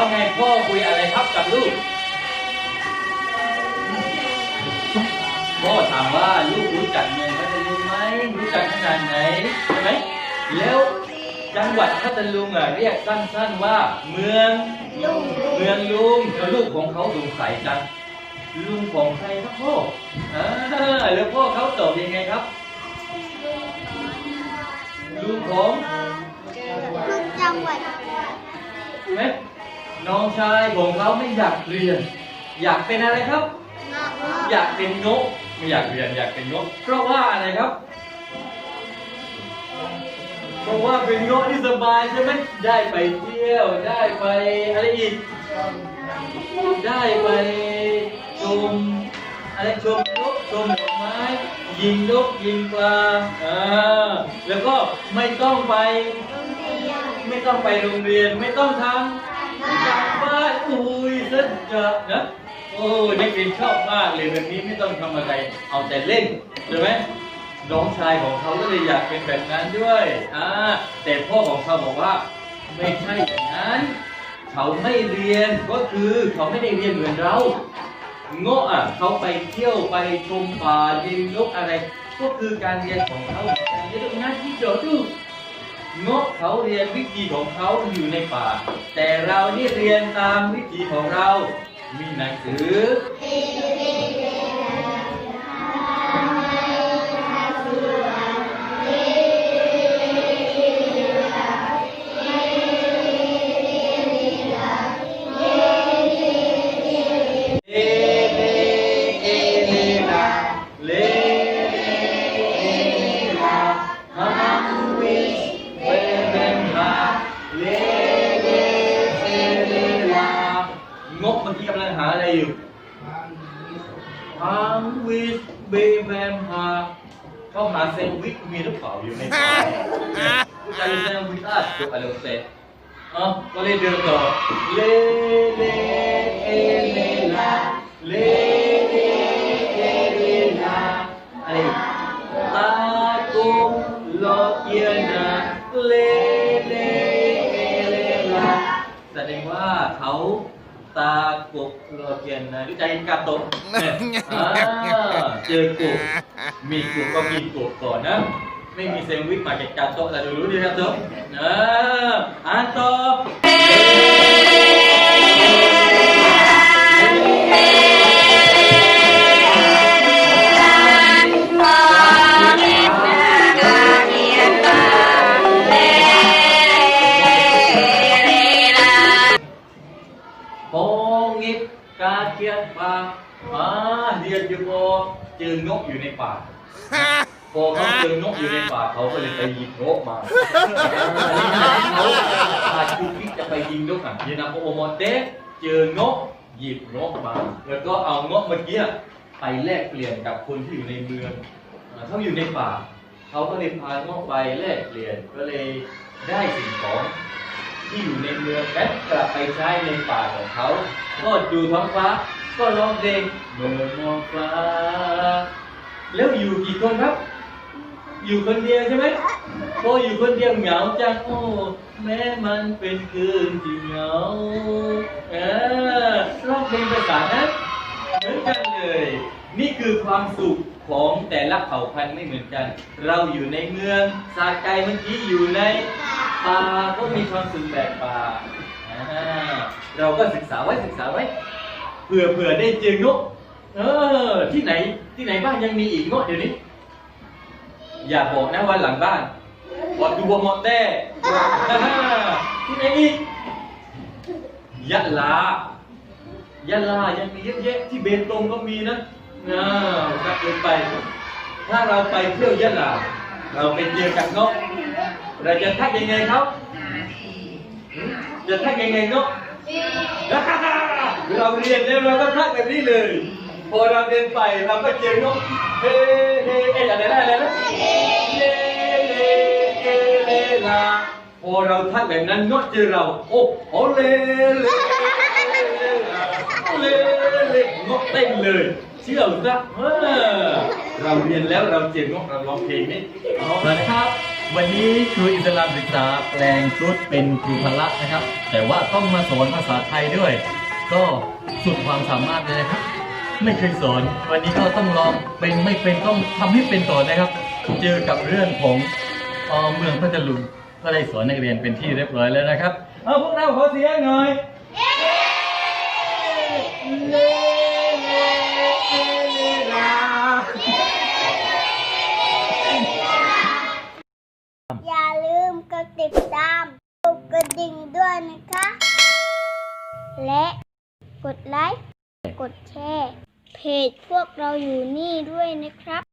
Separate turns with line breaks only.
พ่อคุยอะไรครับกับลูก พ่อถามว่าลูกรู้จักเมืองพัทลุงไหมรู้จักขนาดไหนใช่ไหมแล้วจังหวัดพัทลุงอะเรียกสั้นๆว่า เมือง
ลุง
เมืองลุงแล้วลูกของเขาสงสัยจังลุงของใครครับพ่ออ่าแล้วพ่อเขาตอบยังไงครับ ลุงของ
ทุกจังหวัด
ไหม น้องชายของเขาไม่อยากเรียน อยากเป็นอะไรครับ
งอกงอก
อยากเป็นนกไม่อยากเรียนอยากเป็นนกเพราะว่าอะไรครับ เพราะว่าเป็นนกที่สบายใช่ไหมได้ไปเที่ยวได้ไปอะไรอีก ได้ไปชมอะไรชมนกชมดอกไม้ยิงนกยิงปลาอ่าแล้วก็ไม่ต้องไป
โรงเรียน
ไม่ต้องไปโรงเรียนไม่ต้องทำานอุ้ยสนจะนะโอ้ยนักเรียนชอบมากเลยแบบนี้ไม่ต้องทำอะไรเอาแต่เล่นใช่ไหมน้องชายของเขาก็เลยอยากเป็นแบบนั้นด้วยอ่าแต่พ่อของเขาบอกว่าไม่ใช่อย่างนั้น เขาไม่เรียนก็คือเขาไม่ได้เรียนเหมือนเราโง่อะเขาไปเที่ยวไปชมป่ายิงนกอะไร ก็คือการเรียนของเขาแต่เรื่องนั้นที่เจอดู เงาะเขาเรียนวิธีของเขาอยู่ในป่า แต่เรานี่เรียนตามวิธีของเรา มีหนังสือ อยู่ฮัมวิสเบเบนฮาเขาหาแซนวิชมีหรือเปล่าอยู่ในป่าผู้ชายแซนวิชอะตัวอะไรเสร็จอ๋อก็เลยเดินต่อเลเลเอเลลาเลเลเอเลลาอะไรอีกตากุมโลเกียนาเลเลเอเลลาแสดงว่าเขา ตากบเราเปลี่ยนารู้ใจกาโตะเนี่ยอ่าเจอกบมีกบก็กินกบก่อนนะ ไม่มีเซนวิชมาเก็ตการโตะแต่ดูรู้ดีครับโตะเอออ่านต่อโฮ เจอนกอยู่ในป่าพอเขาเจอนกอยู่ในป่าเขาก็เลยไปหยิงนกมาเขาอาชูพิจะไปยิงนกอะยินาโอโมเตะเจอนกหยิบนกมา แล้วก็เอานกเมื่อกี้ไปแลกเปลี่ยนกับคนที่อยู่ในเมืองเขาอยู่ในป่าเขาก็เลยพานกไปแลกเปลี่ยนก็เลยได้สิ่งของที่อยู่ในเมืองและกลับไปใช้ในป่าของเขา ก็ดูท้องฟ้า ก็ร้องเพลงเมื่อมองฟ้า แล้วอยู่กี่คนครับ อยู่คนเดียวใช่ไหมพออยู่คนเดียวเหงาจังโอ้แม้มันเป็นคืนที่เหงาเออร้องเพลงภาษานั้นเหมือนกันเลย นี่คือความสุขของแต่ละเผ่าพันธุ์ไม่เหมือนกัน เราอยู่ในเมืองสาไกเมื่อกี้อยู่ในป่าก็มีความสุขแบบป่าอ่าเราก็ศึกษาไว้ศึกษาไว้ เผื่อเผื่อได้เจอนกเออ ที่ไหนที่ไหนบ้างยังมีอีกเงาะเดี๋ยวนี้ อย่าบอกนะว่าหลังบ้านบอดดูบอมอเต้ที่ไหนอีกยะลายะลายังมีเยอะแยะที่เบตงก็มีนะนะถ้าเกินไป ถ้าเราไปเที่ยวยะลา เราไปเจอกับนกเราจะทักยังไงเขาหืมจะทักยังไงนก เราเรียนแล้วเราก็ทักแบบนี้เลย พอเราเดินไปเราก็เจอนกเฮ้เฮ้เอ๊ะอะไรนะอะไรนะเลเลเอเลลาพอเราทักแบบนั้นนกเจอเราโอ้โอเลเลเลเลนกเต้นเลยเชื่อซะเออเราเรียนแล้วเราเจอนกเราร้องเพลงนี้เอาละนะครับ วันนี้ครูอิสลามศึกษาแปลงครุฑเป็นครูพละนะครับ แต่ว่าต้องมาสอนภาษาไทยด้วย ก็สุดความสามารถเลยนะครับ ไม่เคยสอน วันนี้ก็ต้องลองเป็นไม่เป็นต้องทำให้เป็นก่อนนะครับ เจอกับเรื่องของอ่อเมืองพัทลุงก็ได้สอนนักเรียนเป็นที่เรียบร้อยแล้วนะครับ เอาพวกเราขอเสียงหน่อย
อย่าลืมกดติดตามกดกระดิ่งด้วยนะคะ และ กดไลค์ กดแชร์ เพจพวกเราอยู่นี่ด้วยนะครับ